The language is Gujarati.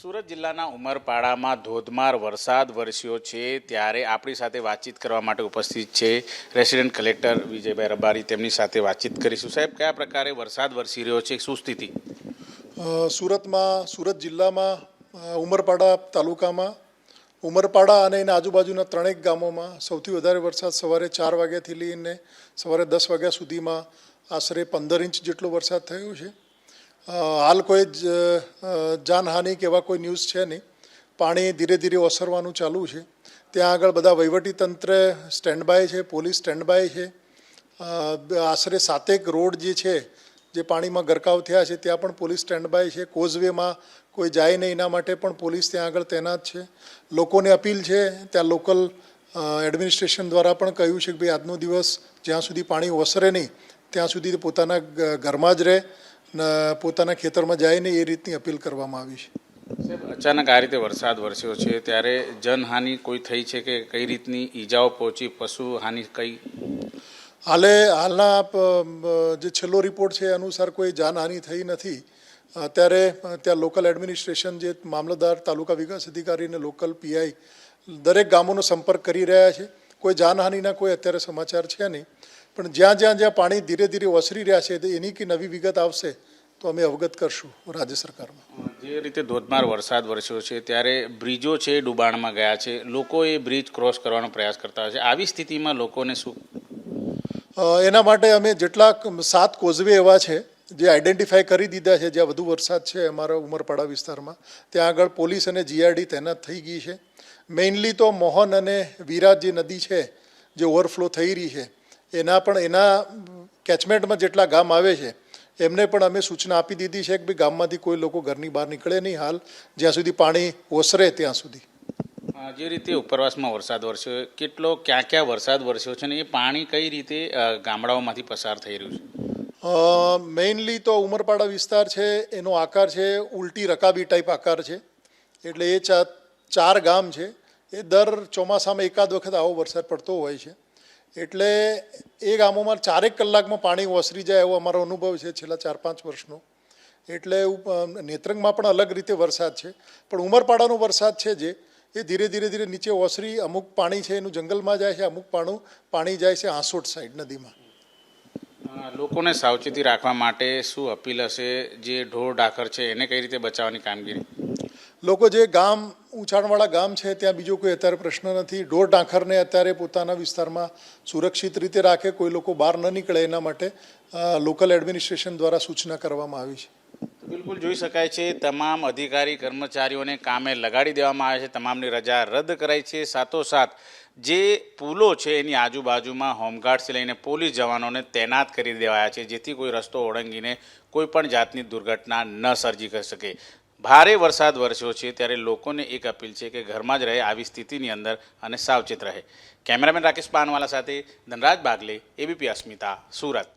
સુરત જિલ્લાના ઉમરપાડામાં ધોધમાર વરસાદ વરસ્યો છે ત્યારે આપણી સાથે વાતચીત કરવા માટે ઉપસ્થિત છે રેસિડેન્ટ કલેક્ટર વિજયભાઈ રબારી. તેમની સાથે વાતચીત કરીશું. સાહેબ, કયા પ્રકારે વરસાદ વરસી રહ્યો છે? શું સ્થિતિ સુરતમાં, સુરત જિલ્લામાં ઉમરપાડા તાલુકામાં, ઉમરપાડા અને એના આજુબાજુના ત્રણેક ગામોમાં સૌથી વધારે વરસાદ સવારે ચાર વાગ્યાથી લઈને સવારે દસ વાગ્યા સુધીમાં આશરે પંદર ઇંચ જેટલો વરસાદ થયો છે. હાલ કોઈ જ જાનહાનિ કે એવા કોઈ ન્યૂઝ છે નહીં. પાણી ધીરે ધીરે ઓસરવાનું ચાલુ છે. ત્યાં આગળ બધા વહીવટી તંત્ર સ્ટેન્ડ બાય છે, પોલીસ સ્ટેન્ડ બાય છે આશરે સાતેક રોડ જે છે, જે પાણીમાં ગરકાવ થયા છે, ત્યાં પણ પોલીસ સ્ટેન્ડ બાય છે. કોઝવેમાં કોઈ જાય નહીં, એના માટે પણ પોલીસ ત્યાં આગળ તૈનાત છે. લોકોને અપીલ છે, ત્યાં લોકલ એડમિનિસ્ટ્રેશન દ્વારા પણ કહ્યું છે કે ભાઈ, આજનો દિવસ જ્યાં સુધી પાણી ઓસરે નહીં, ત્યાં સુધી પોતાના ઘરમાં જ રહે. પોતાના ખેતરમાં જાય ને એ રીતની અપીલ કરવામાં આવી છે. અચાનક આ રીતે વરસાદ વરસ્યો છે ત્યારે જનહાનિ કોઈ થઈ છે કે કઈ રીતની ઈજાઓ પહોંચી પશુ હાનિ કઈ? હાલે હાલના જે છેલ્લો રિપોર્ટ છે એ અનુસાર કોઈ જાનહાનિ થઈ નથી. અત્યારે ત્યાં લોકલ એડમિનિસ્ટ્રેશન જે મામલતદાર તાલુકા વિકાસ અધિકારી અને લોકલ પીઆઈ દરેક ગામોનો સંપર્ક કરી રહ્યા છે. કોઈ જાનહાનિના કોઈ અત્યારે સમાચાર છે નહીં. પણ જ્યાં જ્યાં જ્યાં પાણી ધીરે ધીરે ઓસરી રહ્યા છે એની કે નવી વિગત આવશે તો અમે અવગત કરશું રાજ્ય સરકારમાં. જે રીતે ધોધમાર વરસાદ વરસ્યો છે ત્યારે બ્રિજો છે ડુબાણમાં ગયા છે. લોકો એ બ્રિજ ક્રોસ કરવાનો પ્રયાસ કરતા હોય છે. આવી સ્થિતિમાં લોકોને શું? એના માટે અમે જેટલા સાત કોઝવે એવા છે જે આઈડેન્ટિફાઈ કરી દીધા છે જ્યાં વધુ વરસાદ છે અમારા ઉમરપાડા વિસ્તારમાં ત્યાં આગળ પોલીસ અને જીઆરડી તૈનાત થઈ ગઈ છે. મેઇનલી તો મોહન અને વિરાટ જે નદી છે જે ઓવરફ્લો થઈ રહી છે એના પણ એના કેચમેન્ટમાં જેટલા ગામ આવે છે એમને પણ અમે સૂચના આપી દીધી છે કે ભાઈ ગામમાંથી કોઈ લોકો ઘરની બહાર નીકળે નહીં હાલ જ્યાં સુધી પાણી ઓસરે ત્યાં સુધી. જે રીતે ઉપરવાસમાં વરસાદ વરસ્યો કેટલો ક્યાં ક્યાં વરસાદ વરસ્યો છે ને એ પાણી કઈ રીતે ગામડાઓમાંથી પસાર થઈ રહ્યું છે? મેઇનલી તો ઉમરપાડા વિસ્તાર છે એનો આકાર છે ઉલટી રકાબી ટાઈપ આકાર છે. એટલે એ ચાર ગામ છે એ દર ચોમાસામાં એકાદ વખત આવો વરસાદ પડતો હોય છે. એટલે એ ગામોમાં ચારેક કલાકમાં પાણી ઓસરી જાય એવો અમારો અનુભવ છે છેલ્લા ચાર પાંચ વર્ષનો. એટલે નેત્રંગમાં પણ અલગ રીતે વરસાદ છે. પણ ઉમરપાડાનો વરસાદ છે જે એ ધીરે ધીરે ધીરે નીચે ઓસરી અમુક પાણી છે એનું જંગલમાં જાય છે અમુક પાણું પાણી જાય છે આંસોટ સાઈડ નદીમાં. લોકોને સાવચેતી રાખવા માટે શું અપીલ હશે? જે ઢોર ડાકર છે એને કઈ રીતે બચાવવાની કામગીરી? લોકો જે ગામ ઊંચાણવાળા ગામ છે, ત્યાં બીજો કોઈ અત્યારે પ્રશ્ન નથી. ઢોર ડાંખરને અત્યારે પોતાના વિસ્તારમાં સુરક્ષિત રીતે રાખે, કોઈ લોકો બહાર ન નીકળે એના માટે લોકલ એડમિનિસ્ટ્રેશન દ્વારા સૂચના કરવામાં આવી છે. બિલકુલ જોઈ શકાય છે, તમામ અધિકારી, કર્મચારીઓને કામે લગાડી દેવામાં આવે છે, તમામની રજા રદ કરાઈ છે. સાથોસાથ, જે પુલો છે એની આજુબાજુમાં હોમગાર્ડથી લઈને પોલીસ જવાનોને તૈનાત કરી દેવાયા છે, જેથી કોઈ રસ્તો ઓળંગીને કોઈ પણ જાતની દુર્ઘટના ન સર્જી શકે. ભારે વરસાદ વરસ્યો છે ત્યારે લોકોને એક અપીલ છે કે ઘરમાં જ રહે આવી સ્થિતિની અંદર અને સાવચેત રહે. કેમેરામેન રાકેશ પાનવાલા સાથે ધનરાજ બાગલે, એબીપી અસ્મિતા, સુરત.